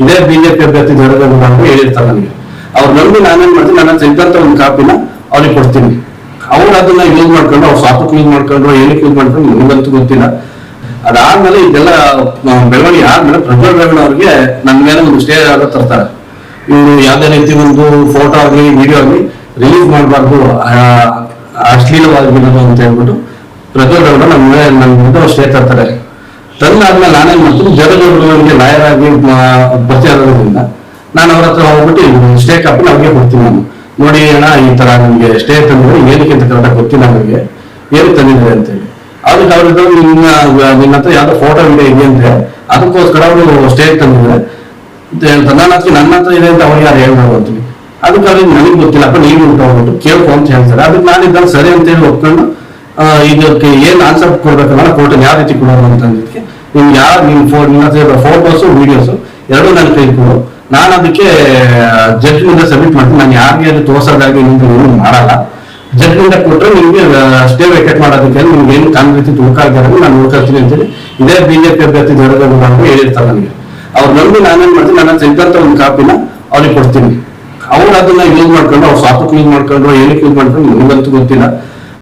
ಇದೇ ಬಿಜೆಪಿ ಅಭ್ಯರ್ಥಿ ಜರಗಲ್ಲ ಅಂತ ಹೇಳಿರ್ತಾರೆ ನನಗೆ ಅವ್ರು ನಂಬಿ ನಾನೇನ್ ಮಾಡ್ತೀನಿ ನನ್ನ ತೆಗ್ದಂತ ಒಂದು ಕಾಪಿನ ಅವ್ರಿಗೆ ಕೊಡ್ತೀನಿ. ಅವ್ರು ಅದನ್ನ ಯೂಸ್ ಮಾಡ್ಕೊಂಡು, ಅವ್ರು ಸಾಪಕ್ ಯೂಸ್ ಮಾಡ್ಕೊಂಡ್ರು ಏನಕ್ಕೆ ಯೂಸ್ ಮಾಡ್ಕೊಂಡು ನನಗಂತೂ ಗೊತ್ತಿಲ್ಲ. ಅದಾದ್ಮೇಲೆ ಇದೆಲ್ಲ ಬೆಳವಣಿಗೆ ಆದ್ಮೇಲೆ ಪ್ರಜ್ವಲ್ ರೇವಣ್ಣ ಅವ್ರಿಗೆ ನನ್ನ ಮೇಲೆ ಒಂದು ಸ್ಟೇ ಆಗ ತರ್ತಾರೆ. ಇವರು ಯಾವ್ದೇ ರೀತಿ ಒಂದು ಫೋಟೋ ಆಗಲಿ ವಿಡಿಯೋ ಆಗಲಿ ರಿಲೀಸ್ ಮಾಡಬಾರ್ದು ಅಶ್ಲೀಲವಾಗಿರೋದು ಅಂತ ಹೇಳ್ಬಿಟ್ಟು ಪ್ರಜ್ವಲ್ ರೇವಣ್ಣ ನನ್ನ ಮೇಲೆ ನನ್ನ ಮುಂದೆ ಸ್ಟೇ ತರ್ತಾರೆ. ತಂದಾದ್ಮೇಲೆ ನಾನೇನ್ ಮಾಡ್ತೀನಿ ಜಗದವ್ರು ಲಾಯರಾಗಿ ಪರಿಚಯ ಇರೋದ್ರಿಂದ ನಾನು ಅವ್ರ ಹತ್ರ ಹೋಗ್ಬಿಟ್ಟು ಸ್ಟೇ ಕಾಪಿನ ಅವ್ರಿಗೆ ಕೊಡ್ತೀನಿ ನಾನು. ನೋಡಿ ಅಣ್ಣ, ಈ ತರ ನಿಮ್ಗೆ ಸ್ಟೇ ತಂದ್ರೆ ಏನಕ್ಕೆ ಅಂತ ಕರೆಕ್ಟಾಗಿ ಗೊತ್ತಿಲ್ಲ ನನಗೆ ಏನು ತಂದಿದ್ರೆ ಅಂತೇಳಿ. ಅದಕ್ಕೆ ಅವ್ರಿಗೆ ನಿನ್ನ ನಿನ್ನ ಹತ್ರ ಯಾವ್ದೋ ಫೋಟೋ ಇದೆ ಇದೆ ಅಂದ್ರೆ ಅದಕ್ಕೋಸ್ಕರ ಅವರು ಸ್ಟೇ ತಂದಿದ್ರೆ ಅಂತ ನನ್ನ ಹತ್ರ ನನ್ನ ಹತ್ರ ಇದೆ ಅಂತ ಅವ್ರಿಗೆ ಯಾರು ಹೇಳ್ಬಾರ್ದು ಅಂತೀವಿ ಅದಕ್ಕೆ ಅವ್ರಿಗೆ ನನಗೆ ಗೊತ್ತಿಲ್ಲಪ್ಪ ನೀವು ಉಂಟು ಹೋಗ್ಬಿಟ್ಟು ಕೇಳ್ಕೊ ಅಂತ ಹೇಳ್ತಾರೆ. ಅದಕ್ಕೆ ನಾನು ಇದ್ದಾಗ ಸರಿ ಅಂತ ಹೇಳಿ ಒಪ್ಕೊಂಡು ಇದಕ್ಕೆ ಏನ್ ಆನ್ಸರ್ ಕೊಡ್ಬೇಕಲ್ಲ ಕೋರ್ಟ್ ಯಾವ ರೀತಿ ಕೊಡೋದು ಅಂತ ಅಂದಿದ್ದಕ್ಕೆ ನಿಮ್ಗೆ ಯಾವ ನಿಮ್ ನಿಮ್ಮ ಹತ್ರ ಫೋಟೋಸು ವಿಡಿಯೋಸು ಎರಡು ನನ್ನ ಕೈ ಕೊಡು. ನಾನು ಅದಕ್ಕೆ ಜಡ್ಜ್ ಮುಂದೆ ಸಬ್ಮಿಟ್ ಮಾಡ್ತೀನಿ. ನಾನು ಯಾರಿಗೆ ಅದು ತೋರ್ಸೋದಾಗಿ ನಿಮ್ಗೆ ಏನು ಮಾಡಲ್ಲ. ಜಡ್ಜ್ ಮುಂದೆ ಕೊಟ್ಟರೆ ನಿಮ್ಗೆ ಸ್ಟೇ ವೇಕೆಟ್ ಮಾಡೋದಕ್ಕೆ ನಿಮ್ಗೆ ಏನು ಕಾನೂನು ರೀತಿ ತುಳ್ಕಾಗ್ದಾರೆ ನಾನು ನೋಡ್ಕೊಳ್ತೀನಿ ಅಂತೇಳಿ ಇದೇ ಬಿಜೆಪಿ ಅಭ್ಯರ್ಥಿ ದೊಡ್ಡ ಹೇಳಿರ್ತಾರೆ ನನಗೆ. ಅವ್ರು ನಂಬಿ ನಾನೇನ್ ಮಾಡ್ತೀನಿ, ನನ್ನ ಸಿದ್ಧಾಂತ ಒಂದು ಕಾಪಿನ ಅವ್ರಿಗೆ ಕೊಡ್ತೀನಿ. ಅವ್ರು ಅದನ್ನ ಯೂಸ್ ಮಾಡ್ಕೊಂಡು ಅವ್ರು ಸ್ವಾತಕ್ಕೆ ಯೂಸ್ ಮಾಡ್ಕೊಂಡು ಏನಕ್ಕೆ ಯೂಸ್ ಮಾಡ್ಕೊಂಡು ನನಗಂತೂ ಗೊತ್ತಿಲ್ಲ.